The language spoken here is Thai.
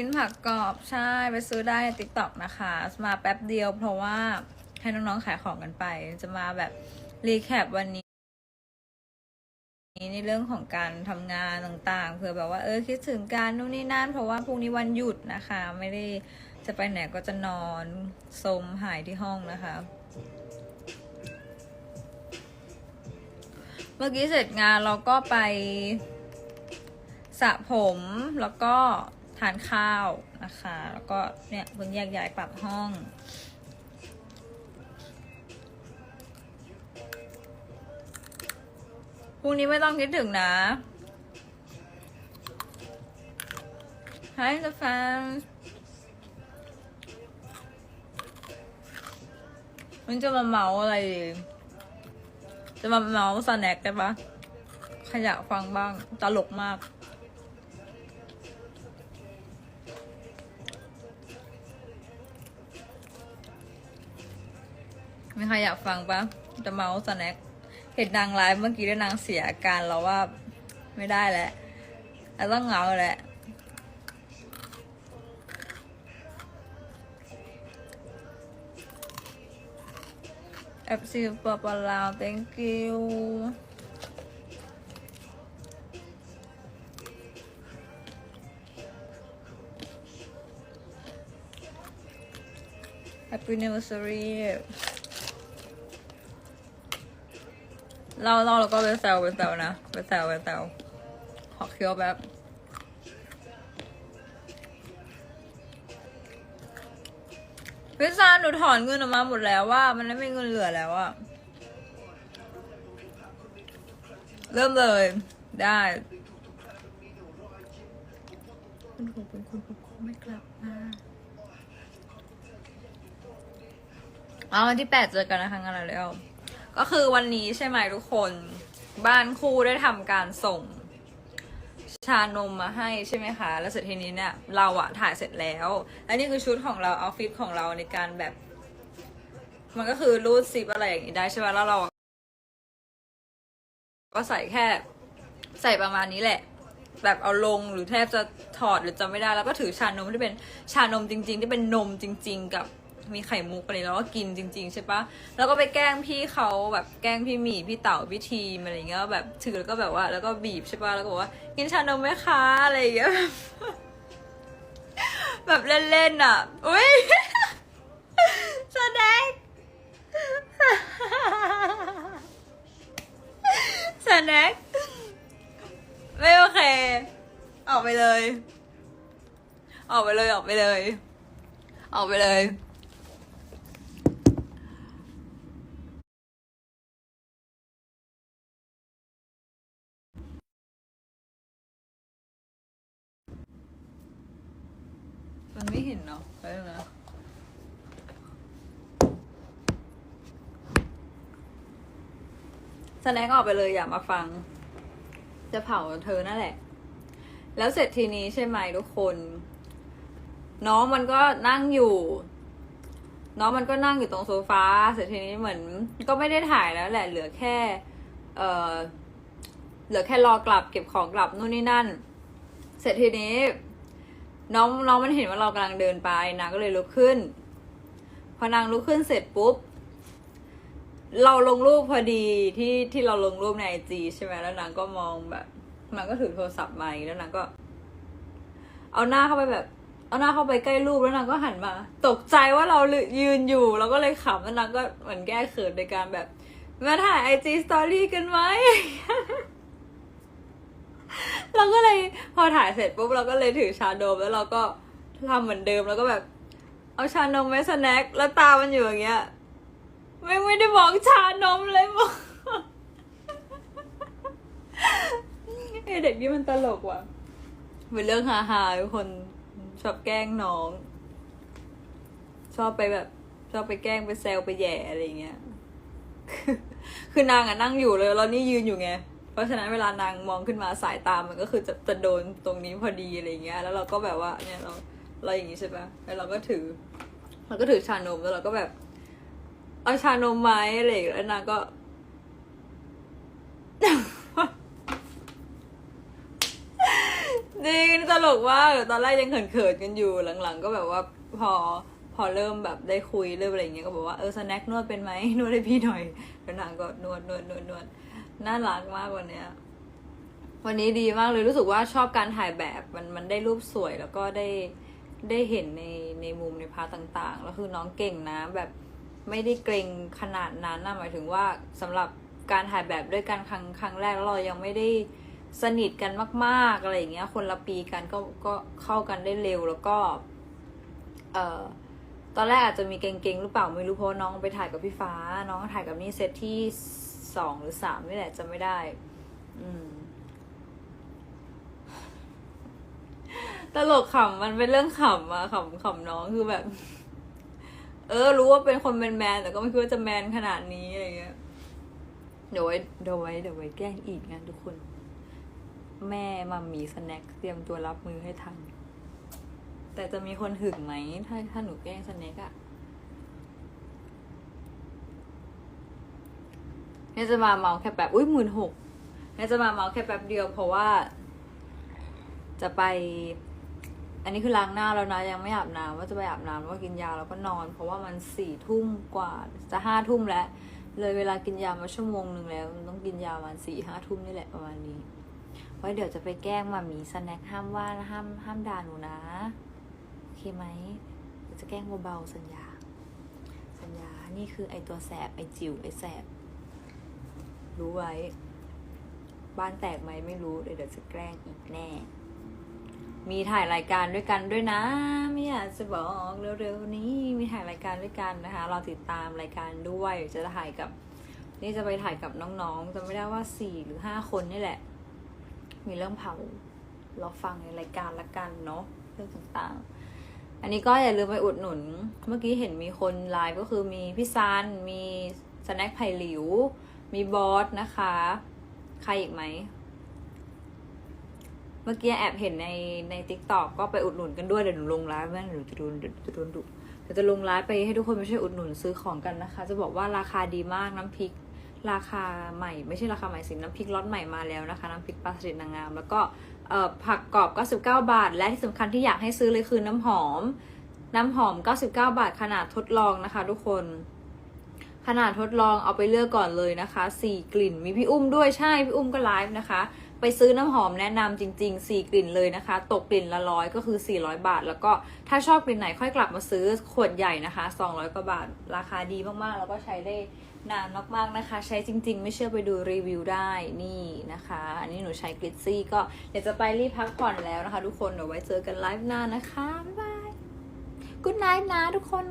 กินผักกรอบใช่ไปซื้อได้ในติ๊กต็อกนะคะ มาแป๊บเดียวเพราะว่าให้น้องๆขายของกันไป จะมาแบบรีแคปวันนี้ในเรื่องของการทำงานต่างๆเผื่อแบบว่าเออคิดถึงการนู่นนี่นั่นเพราะว่าพรุ่งนี้วันหยุดนะคะ ไม่ได้จะไปไหนก็จะนอนสมหายที่ห้องนะคะ เมื่อกี้เสร็จงานเราก็ไปสระผมแล้วก็ ทานข้าวนะคะ แล้วก็เนี่ยเพิ่งแยกย้ายกลับห้องพรุ่งนี้ไม่ต้องคิดถึงนะ Hi the fans มันจะมาเมาอะไร จะมาเมาสแน็คได้ปะใครอยากฟังบ้าง ตลกมาก มีใครอยากฟังปะจะเมาสแน็คเห็นนางไลฟ์เมื่อกี้ได้วนางเสียอาการแล้วว่าไม่ได้แล้วต้องเหงาแหละแอปซีปอปลาว thank you แฮปปี้ anniversary าเราแล้วก็ไปแซวไปแซวนะไปแซวไปแซวขอเคี้ยวแบบพิซซ่าหนูถอนเงินออกมาหมดแล้วว่า มันไม่มีเงินเหลือแล้วอะเริ่มเลย ได้คุณครูเป็นคุณครูไม่กลับมาเอาวันที่แปดเจอกันนะคะงานอะไรแล้ว ก็คือวันนี้ใช่ไหมทุกคน บ้านครูได้ทำการส่ง ชานมมาให้ใช่ไหมคะ แล้วเสร็จทีนี้เนี่ย เราอะถ่ายเสร็จแล้วและนี่คือชุดของเราเอาฟิตของเราในการแบบ มันก็คือรูดซิปอะไรอย่างนี้ได้ใช่ไหมแล้วเราก็ใส่แค่ใส่ประมาณนี้แหละ แบบเอาลงหรือแทบจะถอดหรือจำไม่ได้แล้วก็ถือชานมที่เป็นชานมจริง ๆ ที่เป็นนมจริง ๆ กับ มีไข่มุกอะไรแล้วก็กินจริง ๆ ใช่ปะแล้วก็ไปแกล้งพี่เขาแบบแกล้งพี่หมีพี่เต๋าพี่ทีมอะไรเงี้ยแบบถือแล้วก็แบบว่า แล้วก็บีบใช่ปะแล้วก็บอกว่ากินชานมไหมคะอะไรเงี้ยแบบเล่นๆอะอุ้ยแสดงแสดงไม่โอเค ออกไปเลย ออกไปเลยออกไปเลย ออกไปเลย มันไม่เห็นเนาะ ไปดูนะแสดงออกไปเลยอย่ามาฟัง จะเผาเธอนั่นแหละ แล้วเสร็จทีนี้ใช่ไหมทุกคน น้องมันก็นั่งอยู่ น้องมันก็นั่งอยู่ตรงโซฟาเสร็จทีนี้เหมือนก็ไม่ได้ถ่ายแล้วแหละ เหลือแค่ เออเหลือแค่รอกลับเก็บของกลับนู่นนี่นั่น เสร็จทีนี้ น้องน้องมันเห็นว่าเรากำลังเดินไปนางก็เลยลุกขึ้น พอนางลุกขึ้นเสร็จปุ๊บ เราลงรูปพอดีที่ที่เราลงรูปในไอจีใช่ไหมแล้วนางก็มองแบบนางก็ถือโทรศัพท์มาแล้วนางก็ เอาหน้าเข้าไปแบบ เอาหน้าเข้าไปใกล้รูปแล้วนางก็หันมา ตกใจว่าเรายืนอยู่เราก็เลยขำแล้วนางก็เหมือนแก้เขินในการแบบ มาถ่ายไอจีสตอรี่กันไหม เราก็เลยพอถ่ายเสร็จปุ๊บเราก็เลยถือชาโดมแล้วเราก็ทำเหมือนเดิมแล้วก็แบบ เอาชานมไว้สแน็คแล้วตามันอยู่อย่างเงี้ยไม่ไม่ได้บอกชานมเลยบอกไอเด็กนี่มันตลกว่ะเป็นเรื่องฮาฮาๆทุกคนชอบแกล้งน้อง ชอบไปแบบ ชอบไปแกล้งไปแซวไปแย่อะไรอย่างเงี้ยคือนางอะนั่งอยู่เลยแล้วนี่ยืนอยู่ไง ราะฉะนั้นเวลานางมองขึ้นมาสายตามันก็คือจะจะโดนตรงนี้พอดีอะไรเงี้ย แล้วเราก็แบบว่าเนี่ยเราเราอย่างงี้ใช่ปะแล้วเราก็ถือเราก็ถือชานมแล้วเราก็แบบ เอาชานมไหมอะไรอย่างเงี้ยแล้วนางก็ดจริงตลกว่าตอนแรกยังเขินๆกันอยู่หลังๆ ก็แบบว่าพอพอเริ่มแบบได้คุยเริ่มอะไรอย่างเงี้ยก็บอกว่าเออสแน็คนวดเป็นไหมนวดให้พี่หน่อยแล้วนางก็นวดนวดนวดนวด น่ารักมากวันเนี้ย วันนี้ดีมากเลยรู้สึกว่าชอบการถ่ายแบบมันมันได้รูปสวยแล้วก็ได้ได้เห็นในในมุมในพาร์ทต่างๆ แล้วคือน้องเก่งนะแบบไม่ได้เกรงขนาดนั้นนะหมายถึงว่าสำหรับการถ่ายแบบด้วยกันครั้งครั้งแรกเรายังไม่ได้สนิทกันมากๆอะไรอย่างเงี้ย คนละปีกันก็ก็เข้ากันได้เร็วแล้วก็ เอ่อตอนแรกอาจจะมีเก่งๆหรือเปล่าไม่รู้เพราะน้องไปถ่ายกับพี่ฟ้า น้องถ่ายกับนี่เซตที่ สองหรือสามนี่แหละจะไม่ได้ อืมตลกขำมันเป็นเรื่องขำอะขำขำน้องคือแบบ เออ รู้ว่าเป็นคนแมนแมนแต่ก็ไม่คิดว่าจะแมนขนาดนี้อะไรเงี้ยเดี๋ยวไว้เดี๋ยวไว้เดี๋ยวไว้แกล้งอีกนะทุกคน แม่มัมมีสแน็คเตรียมตัวรับมือให้ทันแต่จะมีคนหึงไหมถ้าถ้าหนูแกล้งสแน็คอะ เนี่ยจะมาเมาแค่แบบอุ้ยหมื่นหกเนี่ยจะมาเมาแค่แป๊บเดียว เพราะว่า จะไป อันนี้คือล้างหน้าแล้วนะยังไม่อาบน้ำว่าจะไปอาบน้ำแล้วก็กินยาแล้วก็นอน เพราะว่ามันสี่ทุ่มกว่าจะห้าทุ่มแล้ว เลยเวลากินยามาชั่วโมงหนึ่งแล้วมันต้องกินยาวันสี่ห้าทุ่มนี่แหละประมาณนี้ไว้เดี๋ยวจะไปแกล้งมามีสแน็คห้ามว่าห้ามห้ามด่าหนูนะโอเคไหมจะแกล้งเบาๆสัญญา สัญญา นี่คือไอตัวแสบไอจิ๋วไอแสบ รู้ไว้ บ้านแตกไหมไม่รู้ เดี๋ยวจะแกล้งอีกแน่ มีถ่ายรายการด้วยกันด้วยนะ ไม่อยากจะบอกเร็วๆนี้มีถ่ายรายการด้วยกันนะคะ เราติดตามรายการด้วย จะถ่ายกับ นี่จะไปถ่ายกับน้องๆจะไม่ได้ว่าสี่หรือห้าคนนี่แหละ มีเรื่องเผาเราฟังในรายการละกันเนาะเรื่องต่างๆอันนี้ก็อย่าลืมไปอุดหนุน เมื่อกี้เห็นมีคนไลฟ์ก็คือมีพี่ซัน มีสแน็คไผ่หลิว มีบอสนะคะ ใครอีกไหม เมื่อกี้แอบเห็นในในทิกตอกก็ไปอุดหนุนกันด้วย เดี๋ยวหนูลงไลฟ์แม่หนูจะโดนจะโดนดุเดี๋ยวจะลงไลฟ์ไปให้ทุกคนไปช่วยอุดหนุนซื้อของกันนะคะ จะบอกว่าราคาดีมากน้ำพริก ราคาใหม่ ไม่ใช่ราคาใหม่สิน้ำพริกล็อตใหม่มาแล้วนะคะ น้ำพริกปลาสลิดนางงาม แล้วก็ผักกรอบ 99 บาท และที่สำคัญที่อยากให้ซื้อเลยคือน้ำหอม น้ำหอม 99 บาทขนาดทดลองนะคะ ทุกคน ขนาดทดลองเอาไปเลือกก่อนเลยนะคะสี่กลิ่น มีพี่อุ้มด้วยใช่ พี่อุ้มก็ไลฟ์นะคะ ไปซื้อน้ำหอมแนะนำจริง ๆ 4 กลิ่นเลยนะคะ ตกกลิ่นละร้อยก็คือ 400 บาท แล้วก็ถ้าชอบกลิ่นไหนค่อยกลับมาซื้อขวดใหญ่นะคะ 200 กว่าบาท ราคาดีมากๆ แล้วก็ใช้ได้นานมากๆนะคะ ใช้จริง ๆ ไม่เชื่อไปดูรีวิวได้นี่นะคะ อันนี้หนูใช้กลิตซี่ก็เดี๋ยวจะไปรีบพักผ่อนแล้วนะคะ ทุกคนเดี๋ยวไว้เจอกันไลฟ์หน้านะคะบ๊ายบาย Good night นะทุกคน